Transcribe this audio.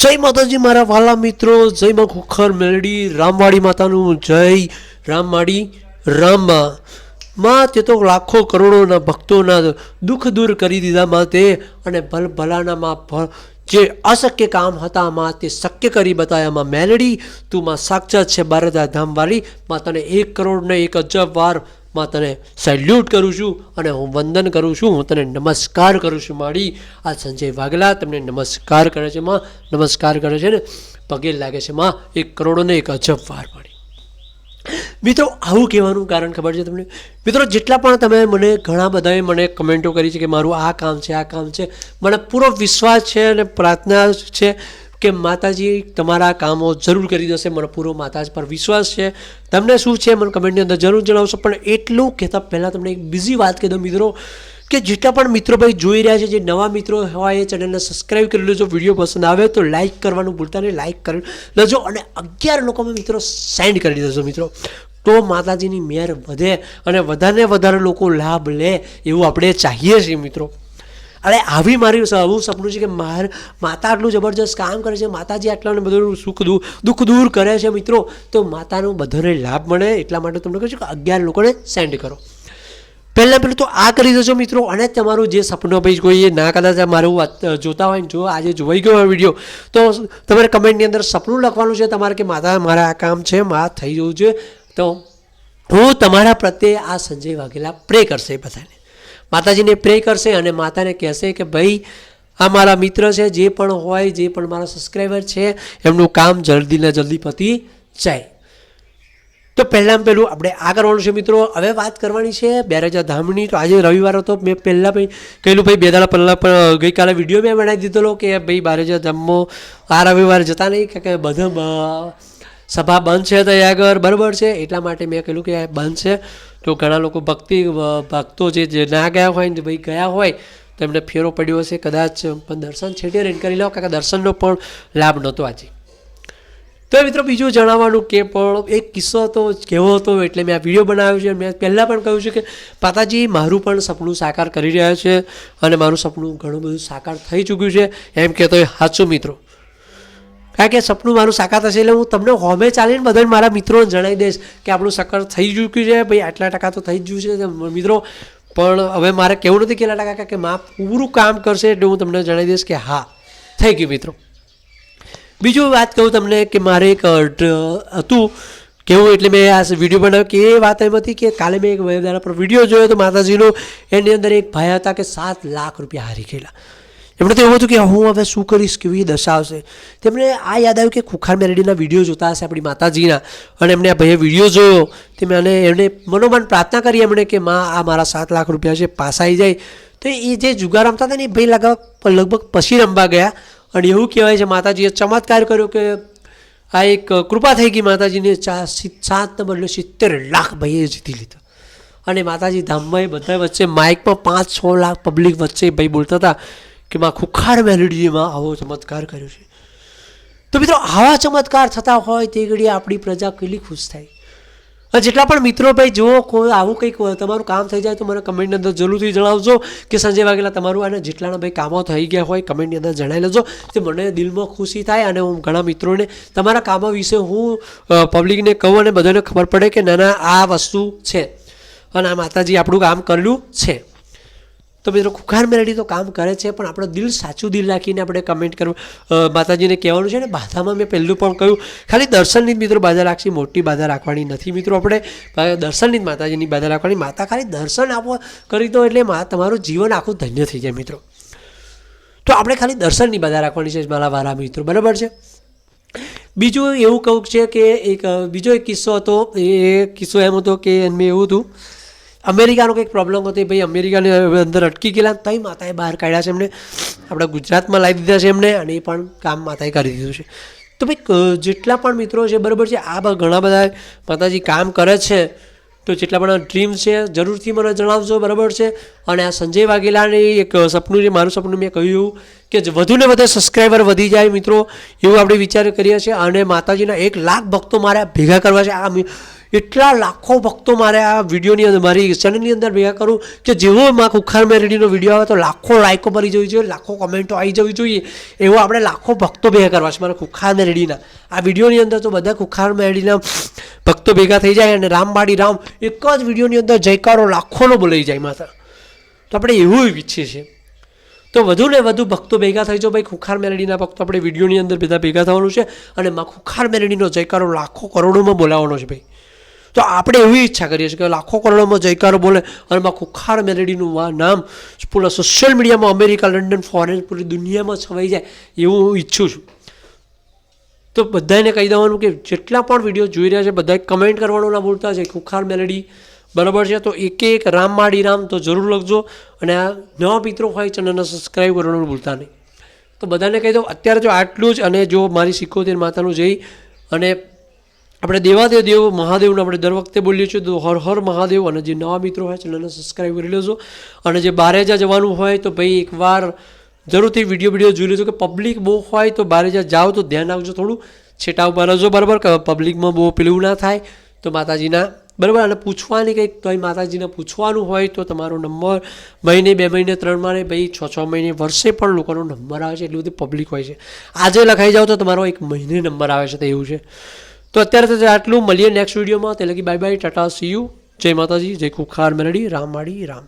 જય માતાજી, મારા વાલા મિત્રો, જય માં ખુખર મેલડી, રામવાડી માતાનું જય, રામવાડી રામમાં. માં, તે તો લાખો કરોડોના ભક્તોના દુઃખ દૂર કરી દીધા માં તે, અને ભલ ભલાના માં જે અશક્ય કામ હતા માં તે શક્ય કરી બતાવ્યા માં. મેલડી, તું માં સાક્ષાત છે બારદા ધામવાળી માં તને એક કરોડને એક અજબ વાર માં તને સેલ્યુટ કરું છું અને હું વંદન કરું છું. હું તને નમસ્કાર કરું છું માડી. આ સંજય વાઘલા તમને નમસ્કાર કરે છે માં. નમસ્કાર કરે છે ને? પગે લાગે છે માં. એક કરોડોને એક અજબ વાર મળી મિત્રો, આવું કહેવાનું કારણ ખબર છે તમને? મિત્રો, જેટલા પણ તમે મને ઘણા બધાએ મને કમેન્ટો કરી છે કે મારું આ કામ છે, આ કામ છે. મને પૂરો વિશ્વાસ છે અને પ્રાર્થના છે કે માતાજી તમારા કામો જરૂર કરી દેશે, મને પૂરો માતાજી પર વિશ્વાસ છે. તમને શું છે મને કમેન્ટની અંદર જરૂર જણાવશો. પણ એટલું કહેતા પહેલાં તમને એક બીજી વાત કહી દઉં મિત્રો, કે જેટલા પણ મિત્રો ભાઈ જોઈ રહ્યા છે, જે નવા મિત્રો હોય, એ ચેનલને સબસ્ક્રાઈબ કરી લેજો. વીડિયો પસંદ આવે તો લાઇક કરવાનું ભૂલતા નહીં. લાઇક કરી લેજો અને અગિયાર લોકોમાં મિત્રો સેન્ડ કરી દેજો મિત્રો. તો માતાજીની મેર વધે અને વધારે વધારે લોકો લાભ લે એવું આપણે ચાહીએ છીએ મિત્રો. અરે આવી મારી આવું સપનું છે કે માર, માતા આટલું જબરજસ્ત કામ કરે છે, માતાજી આટલાને બધું સુખ દુઃખ દૂર કરે છે મિત્રો, તો માતાનો બધાને લાભ મળે એટલા માટે તમને કહું છું કે અગિયાર લોકોને સેન્ડ કરો. પહેલાં પહેલું તો આ કરી દેજો મિત્રો, અને તમારું જે સપનું ભાઈ, કોઈ ના કદાચ મારું જોતા હોય જો આજે જોઈ ગયો વીડિયો, તો તમારે કમેન્ટની અંદર સપનું લખવાનું છે તમારે કે માતા, મારા આ કામ છે મા થઈ જવું છે, તો હું તમારા પ્રત્યે આ સંજય વાઘેલા પ્રે કરશે બધાને. માતાજીને પ્રે કરશે અને માતાને કહેશે કે ભાઈ, આ મારા મિત્ર છે, જે પણ હોય, જે પણ મારા સબસ્ક્રાઈબર છે, એમનું કામ જલ્દી ને જલ્દી પતી જાય. તો પહેલાં પહેલું આપણે આગળ કરવાનું છે મિત્રો. હવે વાત કરવાની છે બેરાજા ધામની. તો આજે રવિવાર હતો. મેં પહેલાં ભાઈ કહેલું, ભાઈ, બે દાડા પહેલાં પણ ગઈકાલે વીડિયો મેં બનાવી દીધેલો કે, ભાઈ, બારેજા ધામમાં આ રવિવારે જતા નહીં, કે બધા સભા બંધ છે ત્યાં આગળ બરાબર છે? એટલા માટે મેં કહેલું કે બંધ છે. તો ઘણા લોકો ભક્તિ ભક્તો જે ના ગયા હોય ને ભાઈ ગયા હોય, તો એમને ફેરો પડ્યો હશે. કદાચ પણ દર્શન છેટે રેન કરી લો કારણ કે દર્શનનો પણ લાભ નહોતો આજે. તો મિત્રો બીજું જણાવવાનું કે પણ એક કિસ્સો હતો કેવો હતો, એટલે મેં આ વીડિયો બનાવ્યો છે. મેં પહેલાં પણ કહ્યું છે કે, પાતાજી, મારું પણ સપનું સાકાર કરી રહ્યા છે અને મારું સપનું ઘણું બધું સાકાર થઈ ચૂક્યું છે. એમ કહેતો એ સાચું મિત્રો. કારણ કે સપનું મારું સાકાર થશે એટલે હું તમને હોમે ચાલીને બધાને મારા મિત્રોને જણાવી દઈશ કે આપણું સકર થઈ ચૂક્યું છે, ભાઈ આટલા ટકા તો થઈ જ ગયું છે મિત્રો. પણ હવે મારે કેવું નથી કેટલા ટકા કે મા પૂરું કામ કરશે એટલે હું તમને જણાવી દઈશ કે હા, થઈ ગયું મિત્રો. બીજું વાત કહું તમને કે મારે એક હતું. કેવું એટલે મેં આ વીડિયો બનાવ્યો કે એ વાત એમ હતી કે કાલે મેં એક દાડા પર વીડિયો જોયો તો માતાજીનો. એની અંદર એક ભાઈ હતા કે સાત લાખ રૂપિયા હારી ગયેલા. એમણે તો એવું હતું કે હું હવે શું કરીશ કેવી દશા આવશે? તેમને આ યાદ આવ્યું કે ખુખાર મેરડીના વીડિયો જોતા હશે આપણી માતાજીના. અને એમણે આ ભાઈએ વીડિયો જોયો. તે અને એમણે મનોમન પ્રાર્થના કરી એમણે કે માં, આ મારા સાત લાખ રૂપિયા છે, પાસ આવી જાય. તો એ જે જુગાર રમતા હતા ને, એ ભાઈ લગભગ લગભગ પછી રમવા ગયા. અને એવું કહેવાય છે, માતાજીએ ચમત્કાર કર્યો કે આ એક કૃપા થઈ ગઈ માતાજીને, ચા સાત બદલે સિત્તેર લાખ ભાઈએ જીતી લીધા. અને માતાજી ધામમાં બધા વચ્ચે માઇકમાં પાંચ, છ લાખ પબ્લિક વચ્ચે ભાઈ બોલતા હતા. કે માં ખુખાર મેલેડીમાં આવો ચમત્કાર કર્યો છે. તો મિત્રો, આવા ચમત્કાર થતા હોય તે ઘડીએ આપણી પ્રજા કેટલી ખુશ થાય. અને જેટલા પણ મિત્રો ભાઈ, જો કોઈ આવું કંઈક તમારું કામ થઈ જાય તો મને કમેન્ટની અંદર જરૂરથી જણાવજો કે સંજય વાઘેલા તમારું અને જેટલાના ભાઈ કામો થઈ ગયા હોય કમેન્ટની અંદર જણાવી લેજો. તે મને દિલમાં ખુશી થાય અને હું ઘણા મિત્રોને તમારા કામો વિશે હું પબ્લિકને કહું અને બધાને ખબર પડે કે ના ના, આ વસ્તુ છે. અને આ માતાજી આપણું કામ કરેલું છે. તો મિત્રો ખુખાર મેલડી તો કામ કરે છે, પણ આપણો દિલ સાચું દિલ રાખીને આપણે કમેન્ટ કરવું. માતાજીને કહેવાનું છે ને, બાધામાં મેં પહેલું પણ કહ્યું, ખાલી દર્શનની જ મિત્રો બાધા રાખશી, મોટી બાધા રાખવાની નથી મિત્રો આપણે. દર્શનની જ માતાજીની બાધા રાખવાની, માતા ખાલી દર્શન આપો કરી દો એટલે તમારું જીવન આખું ધન્ય થઈ જાય મિત્રો. તો આપણે ખાલી દર્શનની બાધા રાખવાની છે, મારા વારા મિત્રો, બરાબર છે? બીજું એવું કહું છે કે એક, બીજો એક કિસ્સો હતો, એ કિસ્સો એમ હતો કે એમ એવું હતું અમેરિકાનો કંઈક પ્રોબ્લેમ હતો ભાઈ અમેરિકાની અંદર અટકી ગયેલા તઈ માતાએ બહાર કાઢ્યા છે એમને. આપણા ગુજરાતમાં લાવી દીધા છે એમને અને એ પણ કામ માતાએ કરી દીધું છે. તો ભાઈ જેટલા પણ મિત્રો છે, બરાબર છે, આ ઘણા બધા માતાજી કામ કરે છે, તો જેટલા પણ ડ્રીમ છે, જરૂરથી મને જણાવજો, બરાબર છે. અને આ સંજય વાઘેલાની એક સપનું છે, મારું સપનું મેં કહ્યું કે વધુ વધુને વધુ સબસ્ક્રાઈબર વધી જાય મિત્રો, એવું આપણે વિચાર કરીએ છીએ અને માતાજીના એક લાખ ભક્તો મારે ભેગા કરવા છે. આ એટલા લાખો ભક્તો મારે આ વિડીયોની અંદર, મારી ચેનલની અંદર ભેગા કરું કે જેવો માં ખુખાર મેરેડીનો વીડિયો આવે તો લાખો લાઇકો મળી જવી જોઈએ, લાખો કમેન્ટો આવી જવી જોઈએ. એવો આપણે લાખો ભક્તો ભેગા કરવા છે, મારા ખુખાર મેરેડીના. આ વિડીયોની અંદર તો બધા ખુખાર મેરેડીના ભક્તો ભેગા થઈ જાય અને રામબાડી રામ એક જ વિડીયોની અંદર જયકારો લાખોનો બોલાઈ જાય માતા તો આપણે એવું ઈચ્છીએ છીએ. તો વધુ ને વધુ ભક્તો ભેગા થઈ જાઓ. ભાઈ ખુખાર મેલેડીના ભક્તો આપણે વિડીયોની અંદર બધા ભેગા થવાનું છે અને માં ખુખાર મેલેડીનો જયકારો લાખો કરોડોમાં બોલાવવાનો છે, ભાઈ. તો આપણે એવી ઈચ્છા કરીએ છીએ કે લાખો કરોડોમાં જયકારો બોલે અને માં ખુખાર મેલેડીનું નામ પૂરા સોશિયલ મીડિયામાં અમેરિકા, લંડન ફોરેન પૂરી દુનિયામાં છવાઈ જાય એવું હું ઈચ્છું છું. તો બધાને કહી દેવાનું કે જેટલા પણ વીડિયો જોઈ રહ્યા છે બધાએ કમેન્ટ કરવાનું ના ભૂલતા છે ખુખાર મેલેડી બરાબર છે, તો એક એક રામ માડી રામ તો જરૂર લખજો અને આ નવા મિત્રો હોય ચેનલને સબસ્ક્રાઈબ કરવાનું ભૂલતા નહીં. તો બધાને કહી દઉં, અત્યારે જો આટલું જ અને જો મારી સિકોતેર માતાનું જઈ અને આપણે દેવાદેવ દેવ, મહાદેવનું આપણે દર વખતે બોલીએ છીએ. તો હર હર મહાદેવ અને જે નવા મિત્રો હોય ચેનલને સબસ્ક્રાઈબ કરી લેજો. અને જે બારે જા જવાનું હોય તો ભાઈ એકવાર જરૂરથી વીડિયો વીડિયો જોઈ લેજો કે પબ્લિક બહુ હોય તો બારે જ્યાં જાઓ તો ધ્યાન રાખજો થોડું. છેટા ઉપર રહેજો બરાબર પબ્લિકમાં બહુ પેલું ના થાય તો માતાજીના બરાબર. અને પૂછવાની કંઈક તો માતાજીને પૂછવાનું હોય તો તમારો નંબર મહિને, બે મહિને, ત્રણ મહિને, ભાઈ છ છ મહિને, વર્ષે પણ લોકોનો નંબર આવે છે, એટલી બધી પબ્લિક હોય છે. આજે લખાઈ જાઓ તો તમારો એક મહિને નંબર આવે છે તો એવું છે. તો અત્યારે તો આટલું. મળીએ નેક્સ્ટ વિડીયોમાં તે લગી bye bye tata see you જય માતાજી, જય ખુખાર મેલડી, રામ માડી, રામ.